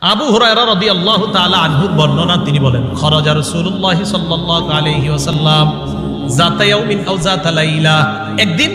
আবু হুরায়রা রাদিয়াল্লাহু তাআলা আনহুর বর্ণনা, তিনি বলেন, খরাজা ইয়াউমিন আও যাতা লাইলা। একদিন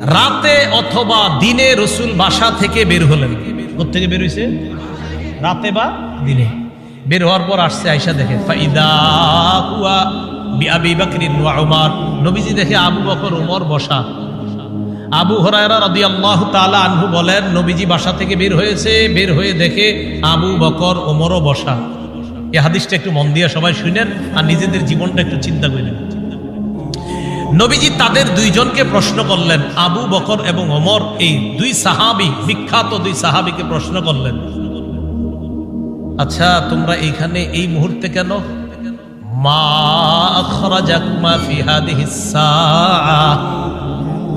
রাতে অথবা দিনে রসুল বাসা থেকে বের হলেন। থেকে বের হইছে? রাতে বা দিনে? বের হওয়ার পর আসছে আয়সা দেখে, ফাইদা হুয়া বিআবি বকরিন ওয়া উমর। নবীজি দেখে আবু বকর, উমর বসা আবু হরায়রা রাদিয়াল্লাহু তাআলা আনহু বলেন, নবীজি বাসা থেকে বের হয়েছে, বের হয়ে দেখে আবু বকর, ওমরও বসা। এই হাদিসটা একটু মন দিয়ে সবাই শুনেন আর নিজেদের জীবনটা একটু চিন্তা করেন নবীজি তাদের দুইজনকে প্রশ্ন করলেন, আবু বকর এবং ওমর, এই দুই সাহাবি, বিখ্যাত দুই সাহাবিকে প্রশ্ন করলেন আচ্ছা তোমরা এইখানে এই মুহূর্তে কেন? মা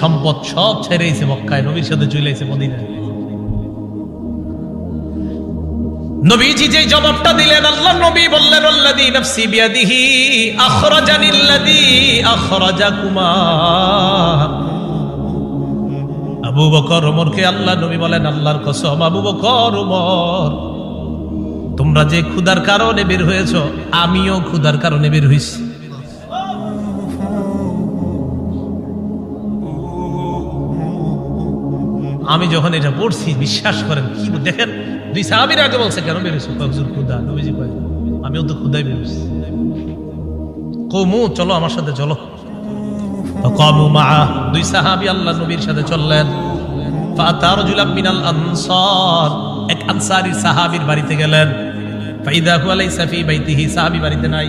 সম্পদ সব ছেড়ে এসে মক্কায়। নবীর সাথে চলে এসে মদিনায়। নবীজি যে জবাবটা দিলেন, আল্লাহ নবী বললেন, আল্লাযী নাফসি বিয়াদিহি আখরাজানিল্লাযী আখরাজাকুমা। আবু বকর ওমরকে আল্লাহ নবী বলেন, আল্লাহর কসম, আবু বকর ওমর, তোমরা যে ক্ষুধার কারণে বের হয়েছ, আমিও ক্ষুধার কারণে বের হইছি আমি যখন এটা পড়ছি, বিশ্বাস করেন, কি দেখেন, দুই সাহাবির আগে বলছে, কেন বেরোছো হুজুর ক্ষুদা নবীজি কয় আমিও তো ক্ষুদাই বেরোছি কমু চলো আমার সাথে, চলো। কমু মা দুই সাহাবি আল্লাহ নবীর সাথে চললেন। ফাতার জুলাম মিনাল আনসার। এক আনসারি সাহাবীর বাড়িতে গেলেন। ফাইদাহু আলাইসা ফি বাইতিহি, সাহাবী বাড়িতে নাই।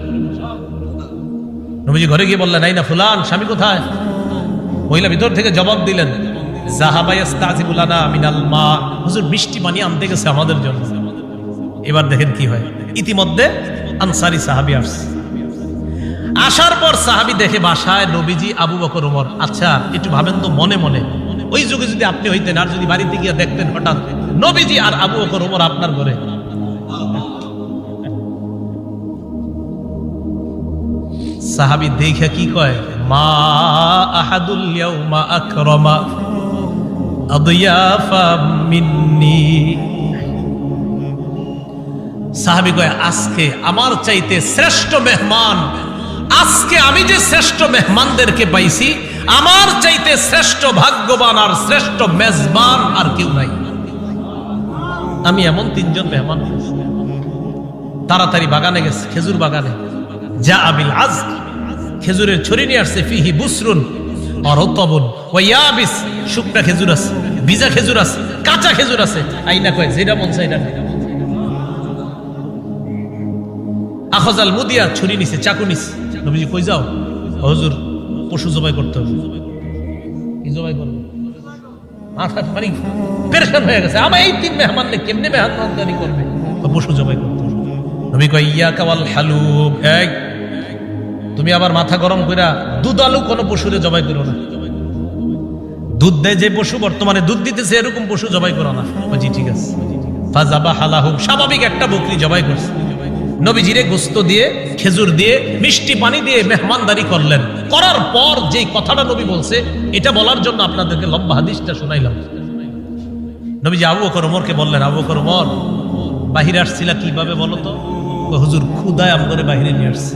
নবীজি ঘরে গিয়ে বললেন, এই না ফুলান, স্বামী কোথায়? মহিলা ভিতর থেকে জবাব দিলেন আনতে গেছে আমাদের এবার দেখেন কি হয়। ইতিমধ্যে আনসারি সাহাবি আসার পর সাহাবি দেখে বাসায় নবীজি আবু আচ্ছা একটু ভাবেন তো মনে মনে। ওই যুগে যদি আপনি হইতেন, আর যদি বাড়িতে গিয়ে দেখতেন হঠাৎ, নবীজি আর আবু বকর, ওমর আপনার ঘরে। সাহাবি দেখে কি কয়? মা আহাদুল ইয়াউমা আকরামা সাহাবি কয়, আজকে আমার চাইতে শ্রেষ্ঠ মেহমান, আজকে আমি যে শ্রেষ্ঠ মেহমানদেরকে পাইছি, আমার চাইতে শ্রেষ্ঠ ভাগ্যবান আর শ্রেষ্ঠ মেজবান আর কেউ নাই। আমি এমন তিনজন মেহমান। তাড়াতাড়ি বাগানে গেছে, খেজুর বাগানে। যা আবিল আজ খেজুরের ছড়ি নিয়ে আসছে, ফিহি বুসরুন আর অরতবন ওয়াবিস শুকনা খেজুর আছে, ভিজা খেজুর আছে, কাঁচা খেজুর আছে। আইনা কয়, যেটা মন চাই নে। আখজাল মুদিয়া ছুরি নিছে, চাকু নিছে। নবীজি কই যাও? হুজুর, পশু জবাই করতে হবে। কি জবাই করবে? মাথা মানে পেরেশান হয়ে গেছে। আমার এই তিন মেহমান নে কেমনে মেহমানদারি করবে? পশু জবাই করতে হবে। নবী কয় ইয়া কাওয়াল হালুব এই তুমি আবার মাথা গরম কইরা দুধ আলু কোনো পশুরে জবাই করো না। দুধ দেয় যে পশু, বর্তমানে দুধ দিতেছে এরকম পশু জবাই করো না। জি ঠিক আছে। ফাজাবা হালাহুম, স্বাভাবিক একটা বকরি জবাই করছে। নবীজিরে গোস্ত দিয়ে, খেজুর দিয়ে, মিষ্টি পানি দিয়ে মেহমানদারি করলেন। করার পর যেই কথাটা নবী বলছে, এটা বলার জন্য আপনাদেরকে লম্বা হাদিসটা শোনাইলাম। নবীজি আবু বকর বললেন, আবু বকর বাহিরে আসছিলা কীভাবে বলো তো? হুজুর ক্ষুদায় আমগরে বাহিরে নিয়ে আসছে।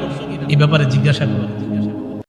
এই ব্যাপারে জিজ্ঞাসা করো